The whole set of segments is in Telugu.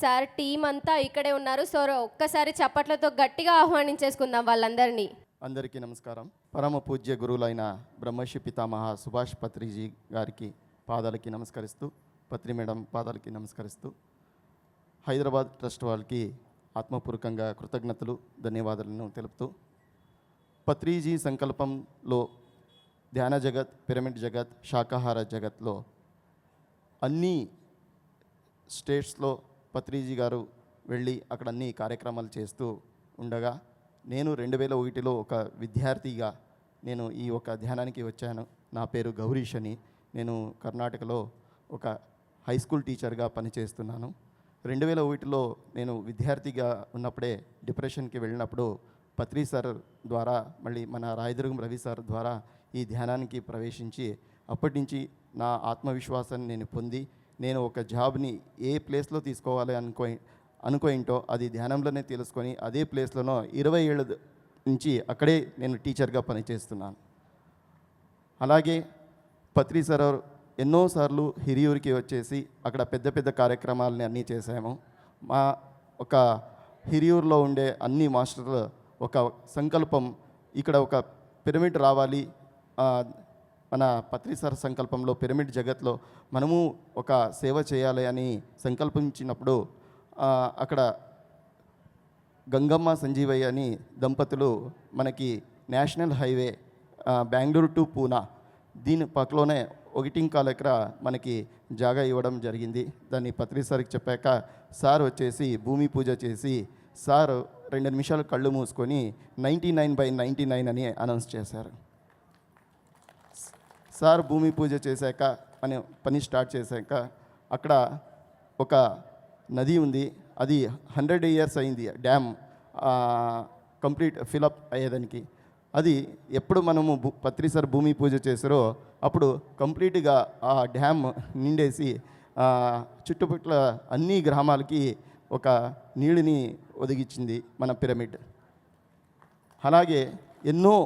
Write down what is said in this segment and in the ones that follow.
సార్ టీం అంతా ఇక్కడే ఉన్నారు. సో ఒక్కసారి చప్పట్లతో గట్టిగా ఆహ్వానించేసుకుందాం వాళ్ళందరినీ. అందరికీ నమస్కారం. పరమ పూజ్య గురువులైన బ్రహ్మర్షి పితామహ సుభాష్ పత్రిజీ గారికి పాదాలకి నమస్కరిస్తూ పత్రి మేడం పాదాలకి నమస్కరిస్తూ హైదరాబాద్ ట్రస్ట్ వాళ్ళకి ఆత్మపూర్వకంగా కృతజ్ఞతలు ధన్యవాదాలను తెలుపుతూ పత్రిజీ సంకల్పంలో ధ్యాన జగత్ పిరమిడ్ జగత్ శాకాహార జగత్లో అన్ని స్టేట్స్లో పత్రిజీ గారు వెళ్ళి అక్కడ అన్ని కార్యక్రమాలు చేస్తూ ఉండగా నేను రెండు వేల ఒకటిలో ఒక విద్యార్థిగా నేను ఈ ఒక ధ్యానానికి వచ్చాను. నా పేరు గౌరీష్ అని నేను కర్ణాటకలో ఒక హై స్కూల్ టీచర్గా పనిచేస్తున్నాను. రెండు వేల ఒకటిలో నేను విద్యార్థిగా ఉన్నప్పుడే డిప్రెషన్కి వెళ్ళినప్పుడు పత్రి సార్ ద్వారా మళ్ళీ మన రాయదుర్గం రవి సార్ ద్వారా ఈ ధ్యానానికి ప్రవేశించి అప్పటి నుంచి నా ఆత్మవిశ్వాసాన్ని నేను పొంది నేను ఒక జాబ్ని ఏ ప్లేస్లో తీసుకోవాలి అనుకో అనుకోయింటో అది ధ్యానంలోనే తెలుసుకొని అదే ప్లేస్లోనో ఇరవై ఏళ్ళ నుంచి అక్కడే నేను టీచర్గా పనిచేస్తున్నాను. అలాగే పత్రి సార్ ఎన్నోసార్లు హిరియూరికి వచ్చేసి అక్కడ పెద్ద పెద్ద కార్యక్రమాలని అన్నీ చేశాము. మా ఒక హిరియూరులో ఉండే అన్ని మాస్టర్లు ఒక సంకల్పం ఇక్కడ ఒక పిరమిడ్ రావాలి మన పత్రిసార సంకల్పంలో పిరమిడ్ జగత్లో మనము ఒక సేవ చేయాలి అని సంకల్పించినప్పుడు అక్కడ గంగమ్మ సంజీవయ్య అని దంపతులు మనకి national highway Bengaluru to Poona దీని పక్కలోనే ఒకటింకాల ఎకరా మనకి జాగా ఇవ్వడం జరిగింది. దాన్ని పత్రిసారికి చెప్పాక సార్ వచ్చేసి భూమి పూజ చేసి సార్ రెండు నిమిషాలు కళ్ళు మూసుకొని ninety nine by ninety nine అని అనౌన్స్ చేశారు. సార్ భూమి పూజ చేశాక పని పని స్టార్ట్ చేశాక అక్కడ ఒక నది ఉంది. అది హండ్రెడ్ ఇయర్స్ అయింది డ్యామ్ కంప్లీట్ ఫిలప్ అయ్యేదానికి. అది ఎప్పుడు మనము పత్రిసార్ భూమి పూజ చేసారో అప్పుడు కంప్లీట్గా ఆ డ్యామ్ నిండేసి చుట్టుపక్కల అన్ని గ్రామాలకి ఒక నీళ్ళని ఒదిగించింది మన పిరమిడ్. అలాగే ఎన్నో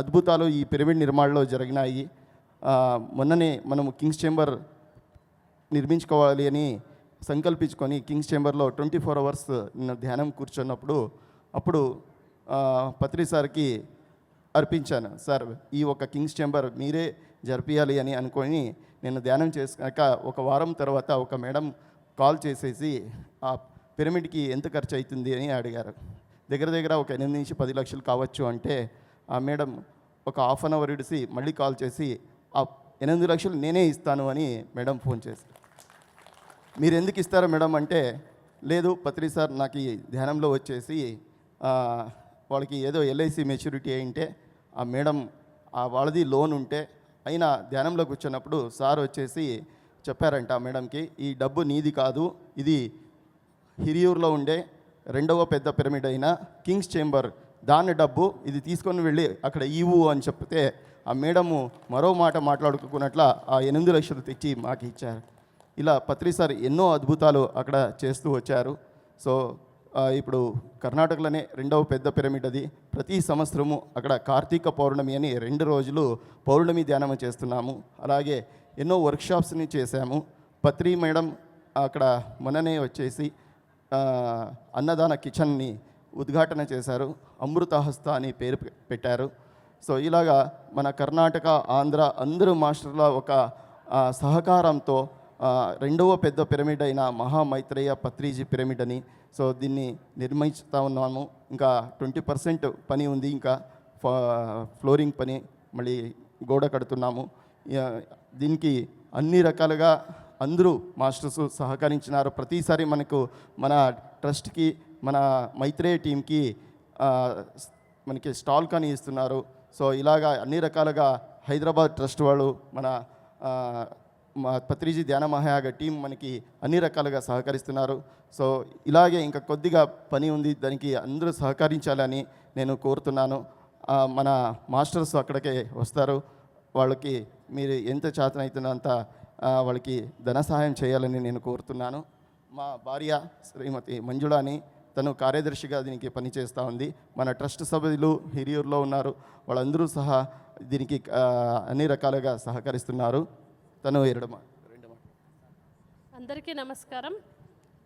అద్భుతాలు ఈ పిరమిడ్ నిర్మాణంలో జరిగినాయి. మొన్ననే మనము కింగ్స్ చేంబర్ నిర్మించుకోవాలి అని సంకల్పించుకొని కింగ్స్ చేంబర్లో ట్వంటీ ఫోర్ అవర్స్ నిన్న ధ్యానం కూర్చున్నప్పుడు అప్పుడు పత్రి సార్కి అర్పించాను. సార్ ఈ ఒక కింగ్స్ చేంబర్ మీరే జరిపియాలి అని అనుకొని నేను ధ్యానం చేసుకున్నాక ఒక వారం తర్వాత ఒక మేడం కాల్ చేసేసి ఆ పిరమిడ్కి ఎంత ఖర్చు అవుతుంది అని అడిగారు. దగ్గర దగ్గర ఒక ఎనిమిది నుంచి పది లక్షలు కావచ్చు అంటే ఆ మేడం ఒక హాఫ్ అన్ అవర్ ఇడిసి మళ్ళీ కాల్ చేసి ఆ ఎనిమిది లక్షలు నేనే ఇస్తాను అని మేడం ఫోన్ చేశారు. మీరు ఎందుకు ఇస్తారా మేడం అంటే లేదు పత్రి సార్ నాకు ఈ ధ్యానంలో వచ్చేసి వాళ్ళకి ఏదో ఎల్ఐసి మెచ్యూరిటీ అయింటే ఆ మేడం ఆ వాళ్ళది లోన్ ఉంటే అయినా ధ్యానంలో కూర్చున్నప్పుడు సార్ వచ్చేసి చెప్పారంట ఆ మేడంకి ఈ డబ్బు నీది కాదు ఇది హిరియూర్లో ఉండే రెండవ పెద్ద పిరమిడ్ అయిన కింగ్స్ చేంబర్ దాని డబ్బు ఇది తీసుకొని వెళ్ళి అక్కడ ఇవ్వు అని చెప్తే ఆ మేడము మరో మాట మాట్లాడుకున్నట్ల ఆ ఎనిమిది లక్షలు తెచ్చి మాకు ఇచ్చారు. ఇలా పత్రి సార్ ఎన్నో అద్భుతాలు అక్కడ చేస్తూ వచ్చారు. సో ఇప్పుడు కర్ణాటకలోనే రెండవ పెద్ద పిరమిడ్ అది. ప్రతి సంవత్సరము అక్కడ కార్తీక పౌర్ణమి అని రెండు రోజులు పౌర్ణమి ధ్యానం చేస్తున్నాము. అలాగే ఎన్నో వర్క్షాప్స్ని చేశాము. పత్రి మేడం అక్కడ మొన్ననే వచ్చేసి అన్నదాన కిచెన్ని ఉద్ఘాటన చేశారు. అమృతహస్త అని పేరు పెట్టారు. సో ఇలాగా మన కర్ణాటక ఆంధ్ర అందరూ మాస్టర్ల ఒక సహకారంతో రెండవ పెద్ద పిరమిడ్ అయిన మహామైత్రేయ పత్రిజీ పిరమిడ్ అని. సో దీన్ని నిర్మించుతా ఉన్నాము. ఇంకా ట్వంటీ పర్సెంట్ పని ఉంది. ఇంకా ఫ- ఫ్లోరింగ్ పని మళ్ళీ గోడ కడుతున్నాము. దీనికి అన్ని రకాలుగా అందరూ మాస్టర్స్ సహకరించినారు. ప్రతిసారి మనకు మన ట్రస్ట్కి మన మైత్రేయ టీంకి మనకి స్టాల్ కానీ ఇస్తున్నారు. సో ఇలాగా అన్ని రకాలుగా హైదరాబాద్ ట్రస్ట్ వాళ్ళు మన మా పత్రిజీ ధ్యాన మహాయాగ టీం మనకి అన్ని రకాలుగా సహకరిస్తున్నారు. సో ఇలాగే ఇంకా కొద్దిగా పని ఉంది దానికి అందరూ సహకరించాలని నేను కోరుతున్నాను. మన మాస్టర్స్ అక్కడికే వస్తారు. వాళ్ళకి మీరు ఎంత చేతనైతున్నంత వాళ్ళకి ధన సహాయం చేయాలని నేను కోరుతున్నాను. మా భార్య శ్రీమతి మంజుళ అని తను కార్యదర్శిగా దీనికి పనిచేస్తూ ఉంది. మన ట్రస్ట్ సభ్యులు హిరియూరులో ఉన్నారు. వాళ్ళందరూ సహా దీనికి అన్ని రకాలుగా సహకరిస్తున్నారు. తను ఎరడమ రెండమ అందరికీ నమస్కారం.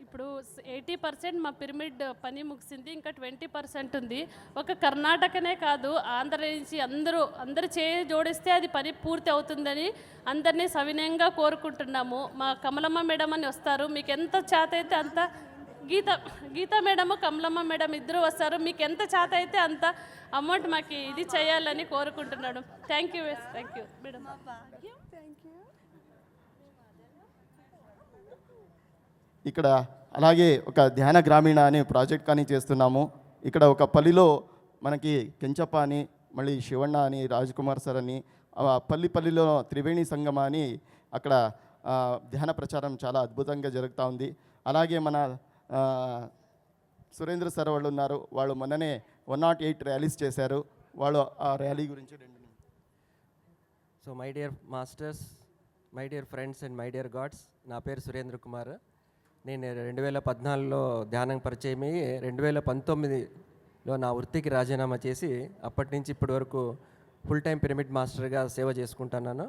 ఇప్పుడు ఎయిటీ పర్సెంట్ మా పిరమిడ్ పని ముగిసింది ఇంకా ట్వంటీ పర్సెంట్ ఉంది. ఒక కర్ణాటకనే కాదు ఆంధ్ర నుంచి అందరూ అందరు చేయి జోడిస్తే అది పని పూర్తి అవుతుందని అందరినీ సవినయంగా కోరుకుంటున్నాము. మా కమలమ్మ మేడం అని వస్తారు. మీకు ఎంత చేత అయితే అంత గీత గీత మేడము కమలమ్మ మేడం ఇద్దరు వస్తారు. మీకు ఎంత చేత అయితే అంత అమౌంట్ మాకు ఇది చేయాలని కోరుకుంటున్నాడు. Thank you thank you madam ఇక్కడ అలాగే ఒక ధ్యాన గ్రామీణ అనే ప్రాజెక్ట్ కానీ చేస్తున్నాము. ఇక్కడ ఒక పల్లిలో మనకి కెంచప్ప అని మళ్ళీ శివಣ್ణ అని రాజ్ కుమార్ సార్ అని ఆ పల్లి పల్లిలో త్రివేణి సంగమ అని అక్కడ ధ్యాన ప్రచారం చాలా అద్భుతంగా జరుగుతూ ఉంది. అలాగే మన సురేంద్ర సార్ వాళ్ళు ఉన్నారు. వాళ్ళు మొన్ననే వన్ నాట్ ఎయిట్ ర్యాలీస్ చేశారు. వాళ్ళు ఆ ర్యాలీ గురించి రెండు so my dear masters my dear friends and my dear gods నా పేరు సురేంద్ర కుమార్. నేను రెండు వేల పద్నాలుగులో ధ్యానం పరిచయం అయ్యి రెండు వేల పంతొమ్మిదిలో నా వృత్తికి రాజీనామా చేసి అప్పటి నుంచి ఇప్పటి వరకు ఫుల్ టైం పిరమిడ్ మాస్టర్గా సేవ చేసుకుంటున్నాను.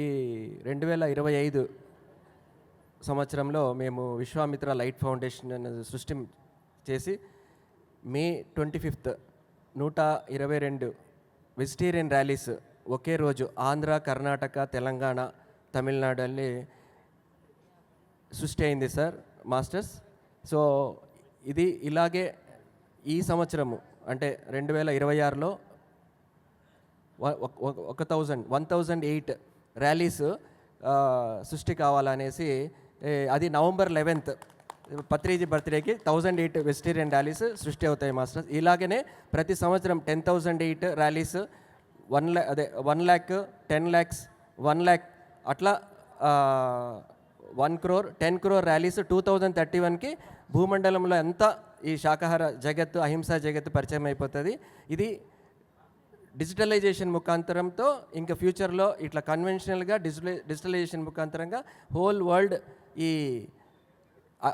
ఈ రెండు వేల ఇరవై ఐదు సంవత్సరంలో మేము విశ్వామిత్ర లైట్ ఫౌండేషన్ అనేది సృష్టి చేసి మే ట్వంటీ ఫిఫ్త్ నూట ఇరవై రెండు వెజిటేరియన్ ర్యాలీస్ ఒకే రోజు ఆంధ్ర కర్ణాటక తెలంగాణ తమిళనాడు అని సృష్టి అయింది సార్ మాస్టర్స్. సో ఇది ఇలాగే ఈ సంవత్సరము అంటే రెండు వేల ఇరవై ఆరులో ఒక thousand one thousand eight rallies సృష్టి కావాలనేసి అది నవంబర్ లెవెన్త్. పత్రిజీ బర్త్డేకి థౌజండ్ ఎయిట్ వెజిటేరియన్ ర్యాలీస్ సృష్టి అవుతాయి మాస్టర్స్. ఇలాగనే ప్రతి సంవత్సరం ten thousand eight rallies one ల్యా అదే one lakh ten lakhs one lakh అట్లా one crore ten crore rallies two thousand thirty వన్కి భూమండలంలో ఎంత ఈ శాకాహార జగత్తు అహింసా జగత్తు పరిచయం అయిపోతుంది. ఇది డిజిటలైజేషన్ ముఖాంతరంతో ఇంకా ఫ్యూచర్లో ఇట్లా కన్వెన్షనల్గా డిజిటలై డిజిటలైజేషన్ ముఖాంతరంగా హోల్ వరల్డ్ ఈ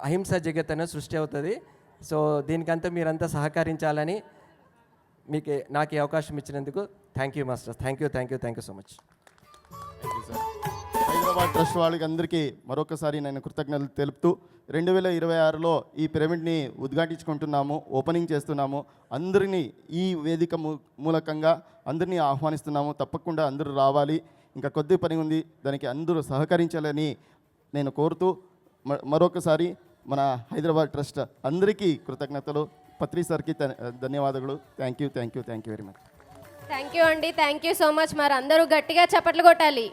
అహింస జగత్ అనేది సృష్టి అవుతుంది. సో దీనికంతా మీరంతా సహకరించాలని మీకు నాకు ఈ అవకాశం ఇచ్చినందుకు thank you master thank you thank you thank you so much thank you sir Hyderabad trust వాళ్ళకి అందరికీ మరొకసారి నేను కృతజ్ఞతలు తెలుపుతూ రెండు వేల ఇరవై ఆరులో ఈ పిరమిడ్ని ఉద్ఘాటించుకుంటున్నాము ఓపెనింగ్ చేస్తున్నాము. అందరినీ ఈ వేదిక మూలకంగా అందరినీ ఆహ్వానిస్తున్నాము. తప్పకుండా అందరూ రావాలి. ఇంకా కొద్ది పని ఉంది. దానికి అందరూ సహకరించాలని నేను కోరుతూ మరొకసారి మన హైదరాబాద్ ట్రస్ట్ అందరికీ కృతజ్ఞతలు. పత్రి సార్కి ధన్యవాదాలు thank you thank you thank you very much thank you అండి. థ్యాంక్ యూ సో మచ్ మరి అందరూ గట్టిగా చప్పట్లు కొట్టాలి.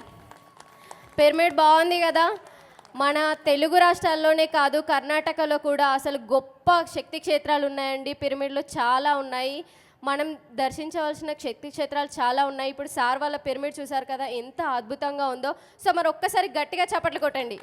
పిరమిడ్ బాగుంది కదా. మన తెలుగు రాష్ట్రాల్లోనే కాదు కర్ణాటకలో కూడా అసలు గొప్ప శక్తి క్షేత్రాలు ఉన్నాయండి. పిరమిడ్లు చాలా ఉన్నాయి. మనం దర్శించవలసిన శక్తి క్షేత్రాలు చాలా ఉన్నాయి. ఇప్పుడు సార్ వాళ్ళ పిరమిడ్ చూసారు కదా ఎంత అద్భుతంగా ఉందో. సో మరి ఒక్కసారి గట్టిగా చప్పట్లు కొట్టండి.